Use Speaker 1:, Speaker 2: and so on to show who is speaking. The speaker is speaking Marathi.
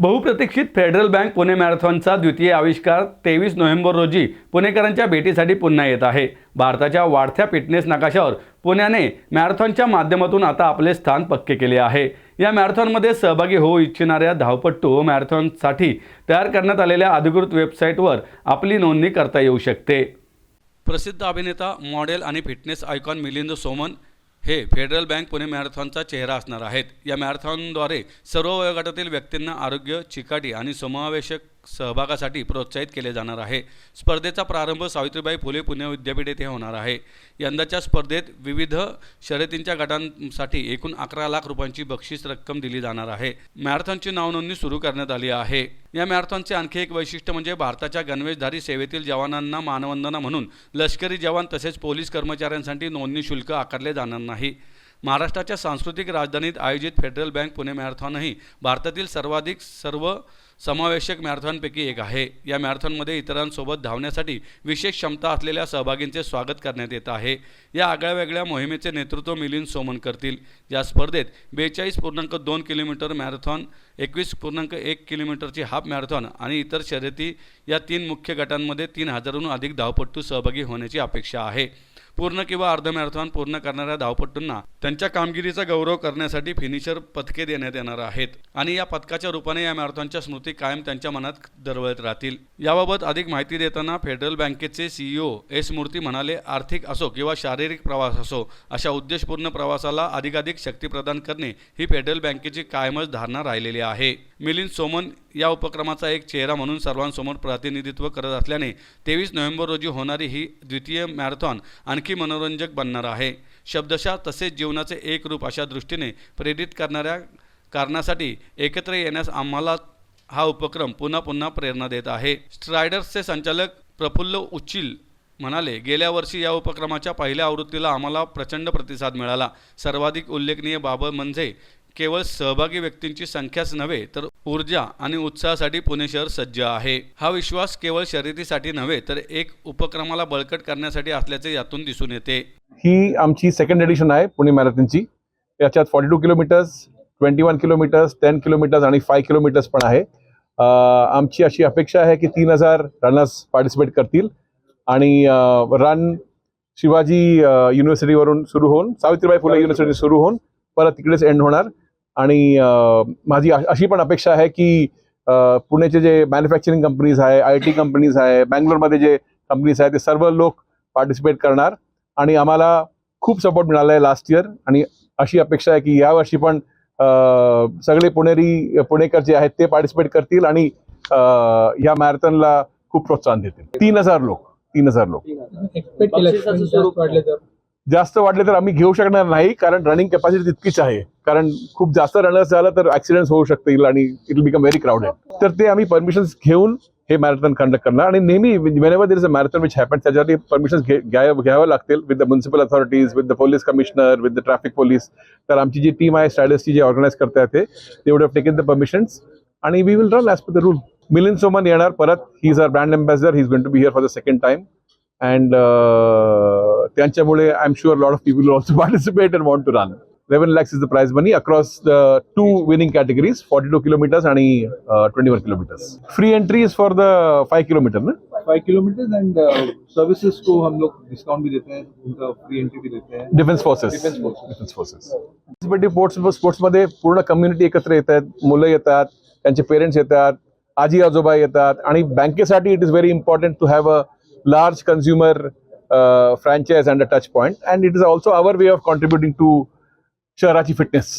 Speaker 1: बहुप्रतीक्षित फेडरल बँक पुणे मॅरेथॉनचा द्वितीय आविष्कार तेवीस नोव्हेंबर रोजी पुणेकरांच्या भेटीसाठी पुन्हा येत आहे. भारताच्या वाढत्या फिटनेस नकाशावर पुण्याने मॅरेथॉनच्या माध्यमातून आता आपले स्थान पक्के केले आहे. या मॅरेथॉनमध्ये सहभागी होऊ इच्छिणाऱ्या धावपट्टू मॅरेथॉनसाठी तयार करण्यात आलेल्या अधिकृत वेबसाईटवर आपली नोंदणी करता येऊ शकते. प्रसिद्ध अभिनेता मॉडेल आणि फिटनेस आयकॉन मिलिंद सोमन हे फेडरल बँक पुणे मॅरेथॉनचा चेहरा असणार आहेत. या मॅरेथॉनद्वारे सर्व वयोगटातील व्यक्तींना आरोग्य चिकाटी आणि समावेशक सहभागासाठी प्रोत्साहित केले जाणार आहे. स्पर्धेचा प्रारंभ सावित्रीबाई फुले पुणे विद्यापीठ येथे होणार आहे. यंदाच्या स्पर्धेत विविध शर्यतींच्या गटांसाठी एकूण अकरा लाख रुपयांची बक्षीस रक्कम दिली जाणार आहे. मॅरेथॉनची नावनोंदणी सुरू करण्यात आली आहे. या मॅरेथॉनचे आणखी एक वैशिष्ट्य म्हणजे भारताच्या गणवेशधारी सेवेतील जवानांना मानवंदना म्हणून लष्करी जवान तसेच पोलीस कर्मचाऱ्यांसाठी नोंदणी शुल्क आकारले जाणार नाही. महाराष्ट्राच्या सांस्कृतिक राजधानीत आयोजित फेडरल बँक पुणे मॅरेथॉनही भारतातील सर्वाधिक सर्व समावेशक मॅरेथॉनपैकी एक आहे. या मॅरेथॉनमध्ये इतरांसोबत धावण्यासाठी विशेष क्षमता असलेल्या सहभागींचे स्वागत करण्यात येत आहे. या आगळ्या वेगळ्या मोहिमेचे नेतृत्व मिलिंद सोमन करतील. या स्पर्धेत बेचाळीस पूर्णांक दोन किलोमीटर मॅरेथॉन एकवीस पूर्णांक एक किलोमीटरची हाफ मॅरेथॉन आणि इतर शर्यती या तीन मुख्य गटांमध्ये तीन हजारहून अधिक धावपट्टू सहभागी होण्याची अपेक्षा आहे. पूर्ण किंवा अर्ध मॅरेथॉन पूर्ण करणाऱ्या धावपटूंना त्यांच्या कामगिरीचा गौरव करण्यासाठी फिनिशर पदके देण्यात येणार आहेत. आणि या पदकाच्या रूपाने या मॅरेथॉनच्या स्मृती कायम त्यांच्या मनात दरवळत राहतील. याबाबत अधिक माहिती देताना फेडरल बँकेचे सीईओ एस मूर्ती म्हणाले आर्थिक असो किंवा शारीरिक प्रवास असो अशा उद्देशपूर्ण प्रवासाला अधिकाधिक शक्ती प्रदान करणे ही फेडरल बँकेची कायमच धारणा राहिलेली आहे. मिलिंद सोमन या उपक्रमाचा एक चेहरा म्हणून सर्वांसमोर प्रतिनिधित्व करत असल्याने तेवीस नोव्हेंबर रोजी होणारी ही द्वितीय मॅरेथॉन आणखी मनोरंजक बनणार आहे. शब्दशः तसेच जीवनाचे एक रूप अशा दृष्टीने प्रेरित करणाऱ्या कारणासाठी एकत्र येण्यास आम्हाला हा उपक्रम पुन्हा पुन्हा प्रेरणा देत आहे. स्ट्रायडर्सचे संचालक प्रफुल्ल उच्चिल म्हणाले गेल्या वर्षी या उपक्रमाच्या पहिल्या आवृत्तीला आम्हाला प्रचंड प्रतिसाद मिळाला. सर्वाधिक उल्लेखनीय बाब म्हणजे केवळ सहभागी व्यक्तींची संख्याच नव्हे तर ऊर्जा आणि उत्साहासाठी पुणे शहर सज्ज आहे. हा विश्वास केवळ शर्यतीसाठी नव्हे तर एक उपक्रमाला बळकट करण्यासाठी असल्याचे यातून दिसून येते.
Speaker 2: ही आमची सेकंड एडिशन आहे पुणे मॅरेथॉनची. याच्यात forty two kilometres twenty one kilometres ten kilometres आणि फाय किलोमीटर्स पण आहे. आमची अशी अपेक्षा आहे की तीन हजार रनर्स पार्टिसिपेट करतील. आणि रन शिवाजी युनिव्हर्सिटीवरून सुरू होऊन सावित्रीबाई फुले युनिव्हर्सिटी सुरू होऊन परत तिकडेच एंड होणार. आणि माझी अशी पण अपेक्षा आहे की पुण्याचे जे मॅन्युफॅक्चरिंग कंपनीज आहे आय टी कंपनीज आहे बँगलोरमध्ये जे कंपनीज आहे ते सर्व लोक पार्टिसिपेट करणार. आणि आम्हाला खूप सपोर्ट मिळाला आहे लास्ट इयर आणि अशी अपेक्षा आहे की यावर्षी पण सगळे पुणेरी पुणेकर जे आहेत ते पार्टिसिपेट करतील आणि या मॅरेथॉनला खूप प्रोत्साहन देतील. तीन हजार लोक तीन हजार लोक.
Speaker 3: जास्त वाढले तर.
Speaker 2: आम्ही घेऊ शकणार नाही कारण रनिंग कॅपॅसिटी तितकीच आहे. कारण खूप जास्त रनर्स झालं तर ऍक्सिडेंट होऊ शकतील आणि it will become very crowded तर ते आम्ही परमिशन घेऊन हे मॅरेथॉन कंडक्ट करणार. आणि नेहमी whenever is a marathon which happen त्याच्यासाठी परमिशन घ्यावं लागतील with the municipal authorities with the police commissioner with the traffic police तर आमची जी टीम आहे स्टॅडसची जे ऑर्गनाईज करते ते they would have taken the permissions आणि we will run as per the rule Milind Soman येणार परत he is our brand ambassador he is going to be here for the second time and त्यांच्यामुळे I am sure lot of people also participate and want to run eleven lakhs is the prize money across the two winning categories forty two kilometres आणि twenty one kilometres free entry is for the five kilometre ना
Speaker 3: five kilometre and services uh, को हम लोग डिस्काउंट भी देते हैं उनका फ्री एंट्री भी देते हैं
Speaker 2: defence forces
Speaker 3: Defense forces.
Speaker 2: Defence forces sports स्पोर्ट्समध्ये पूर्ण कम्युनिटी एकत्र येत आहेत मुलं येतात त्यांचे पेरेंट्स येतात आजी आजोबा येतात आणि बँकेसाठी it is very important to have a large consumer franchise and a touch point and it is also our way of contributing to शहराची फिटनेस